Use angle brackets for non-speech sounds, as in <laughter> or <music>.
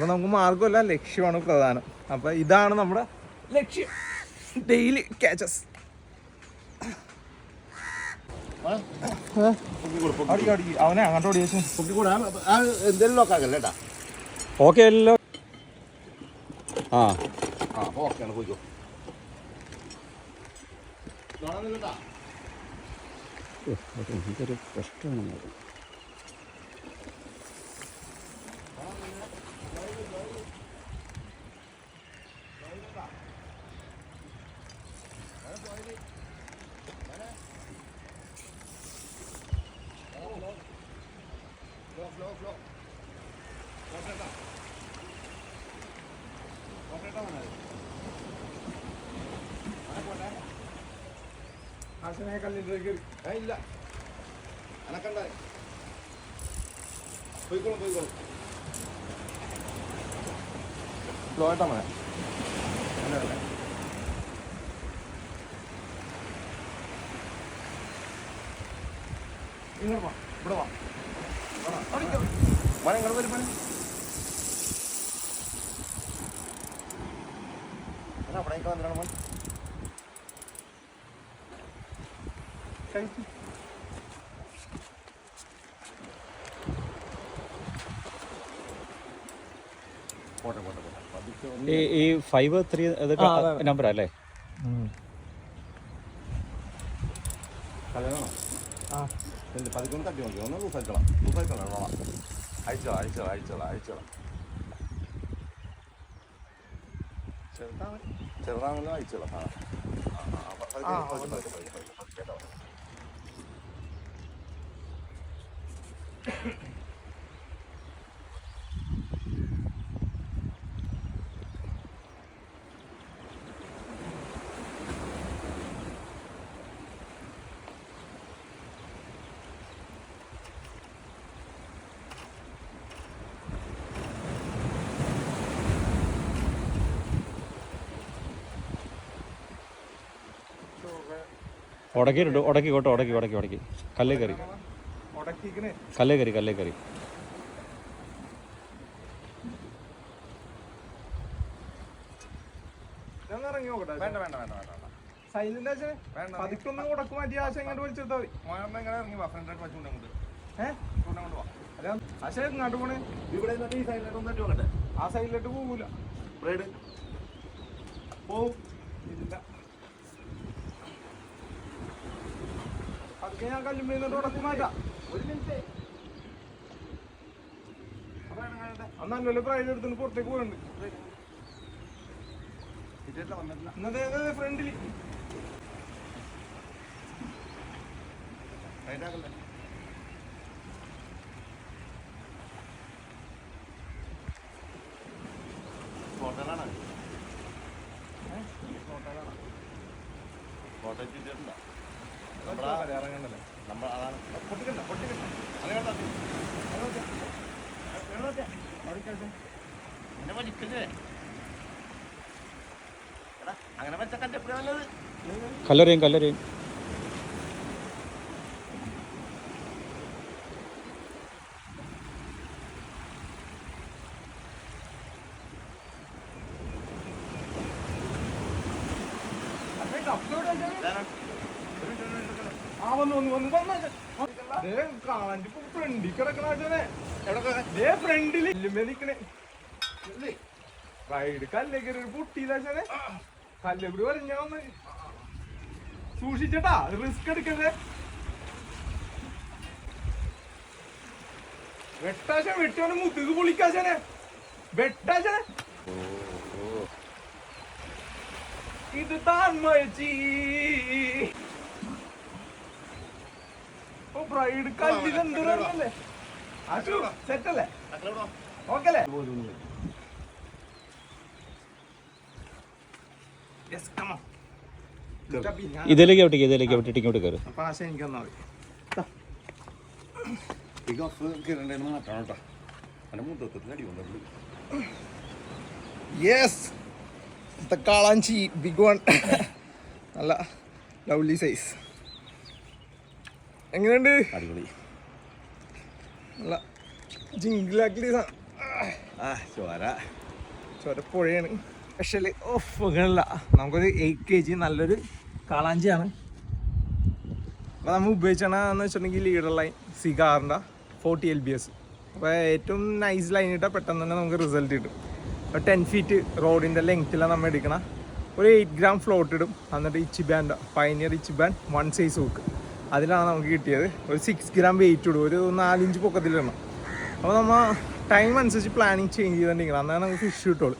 അപ്പൊ നമുക്ക് മാർഗമല്ല ലക്ഷ്യമാണ് പ്രധാനം. അപ്പൊ ഇതാണ് നമ്മുടെ ലക്ഷ്യം. ഡെയിലി ക്യാച്ചസ് അവനെ അങ്ങോട്ട് ഏട്ടാ ഓക്കെ അല്ലോ ആ. ആ ഫ്ലോ ഓക്കെയാണ് പോയിക്കോ എന്തൊരു കഷ്ടമാണ് ആശനെ കല്ലിന്റെ കയറി ഏ, ഇല്ല അനക്കണ്ട പോയിക്കോളും പോയിക്കോളും സ്ലോ ആയിട്ടാ മതി ഇങ്ങോട്ട് വാ ഇവിടെ വാ ഇങ്ങോട്ട് വരും മന അവിടേക്ക് വന്നിട്ടാണ് മോൻ കഴിച്ചു ഈ ഫൈവ് ത്രീ ഇതൊക്കെ. നമ്പർ അല്ലേ? കല്യാണോ ആ. എന്ത് പതുക്കെ ഒന്ന് തട്ടി നോക്കി ഒന്ന് ലൂസായിക്കോളാം ലൂസായിക്കോളാം വേണം അയച്ചോളാം അയച്ചോളാം അയച്ചോളാം അയച്ചോളാം ചെറുതാണ് ചെറുതാണല്ലോ അയച്ചോളാം ആ വാ അല്ല ആശ ഇങ്ങോട്ട് പോണേ. ഇവിടെ നിന്നിട്ട് ഈ സൈഡിലോട്ട് ഒന്ന് തട്ടി നോക്കട്ടെ? ആ സൈഡിലോട്ട് പോകൂല ബ്രേഡ് പോവും. ഇല്ല. അതൊക്കെ ഞാൻ കല്ലുമ്പോ ഉടക്ക് മാറ്റാം. ഒരു മിനിറ്റ്. പ്രൈഡ് എടുത്തിട്ട് പുറത്തേക്ക് വന്നിട്ടില്ല. ഇന്നത്തെ ഫ്രണ്ടിൽ റൈറ്റ് ആക്കല്ലേ ഹോട്ടലാണ് നമ്മൾ അതാണ്. പൊട്ടിക്കണ്ട പൊട്ടിക്കണ്ട. അങ്ങനെ തട്ടി എന്നെ വലിക്കല്ലേ അങ്ങനെ നല്ലത്? കല്ലെറിയും കല്ലെറിയും. ഇതാണ്. ആ വന്നു വന്നു വന്നു വന്നു. കാഞ്ചി ഫ്രണ്ടിൽ കിടക്കണേ ഫ്രണ്ടിൽ ഇല്ലുമേ നിക്കണേ? റൈഡ് കല്ലേക്ക് ഒരു പൊട്ടിയില്ലാച്ചനെ കല്ലേക്കൂടി വരഞ്ഞ വന്ന്? സൂക്ഷിച്ചട്ടാ റിസ്ക് എടുക്കണ്ടേ വെട്ടാശ വെട്ടിയോനെ മുതുക് പൊളിക്കാശനെ വെട്ടാശനെ ഇത് താൻ മയച്ചീ ബ്രൈഡ് കല്ലിൽ എന്തൊരല്ലേ അശു സെറ്റല്ലേ? മക്കളെ വിടോ. ഓക്കെ യെസ് കമോ ഇതിലേക്ക് ഒട്ടിക്കുക ഇതിലേക്ക് വിട്ടിട്ട് ഇങ്ങോട്ട് കയറും അപ്പൊ ആശ എനിക്ക് തന്നാ മതി ഈ കഫ് കിരണ്ടേന്ന് മാറ്റണം കേട്ടോ എന്റെ മുത്തത്തിൽ അടി യെസ് കാളാഞ്ചി ബിഗ് വൺ <laughs> നല്ല ലവ്ലി സൈസ് എങ്ങനെയുണ്ട്? അടിപൊളി. നല്ല ജിങ്കിലാക്കി ചോര. ചുരപ്പുഴയാണ് സ്പെഷ്യൽ ഓഫ് മുകളില നമുക്കൊരു എയ്റ്റ് കെ ജി നല്ലൊരു കാളാഞ്ചിയാണ്. അപ്പോൾ നമ്മൾ ഉപയോഗിച്ചാണെന്ന് വെച്ചിട്ടുണ്ടെങ്കിൽ ലീഡർ ലൈൻ സിഗാറിന്റെ ഫോർട്ടി എൽ ബി എസ് അപ്പോൾ ഏറ്റവും നൈസ് ലൈൻ ഇട്ടാൽ പെട്ടെന്ന് തന്നെ നമുക്ക് റിസൾട്ട് കിട്ടും. അപ്പോൾ ടെൻ ഫീറ്റ് റോഡിന്റെ ലെങ്ത്തിലാണ് നമ്മൾ എടുക്കണം. ഒരു എയ്റ്റ് ഗ്രാം ഫ്ലോട്ട് ഇടും. എന്നിട്ട് Ichiban pioneer Ichiban one size hook അതിലാണ് നമുക്ക് കിട്ടിയത്. ഒരു സിക്സ് ഗ്രാം വെയിറ്റ് ഇടും ഒരു നാലിഞ്ച് പൊക്കത്തിലിടണം. അപ്പോൾ നമ്മൾ ടൈം അനുസരിച്ച് പ്ലാനിങ് ചേഞ്ച് ചെയ്തിട്ടുണ്ടെങ്കിൽ അന്നേരം നമുക്ക് ഫിഷ് കിട്ടുള്ളൂ.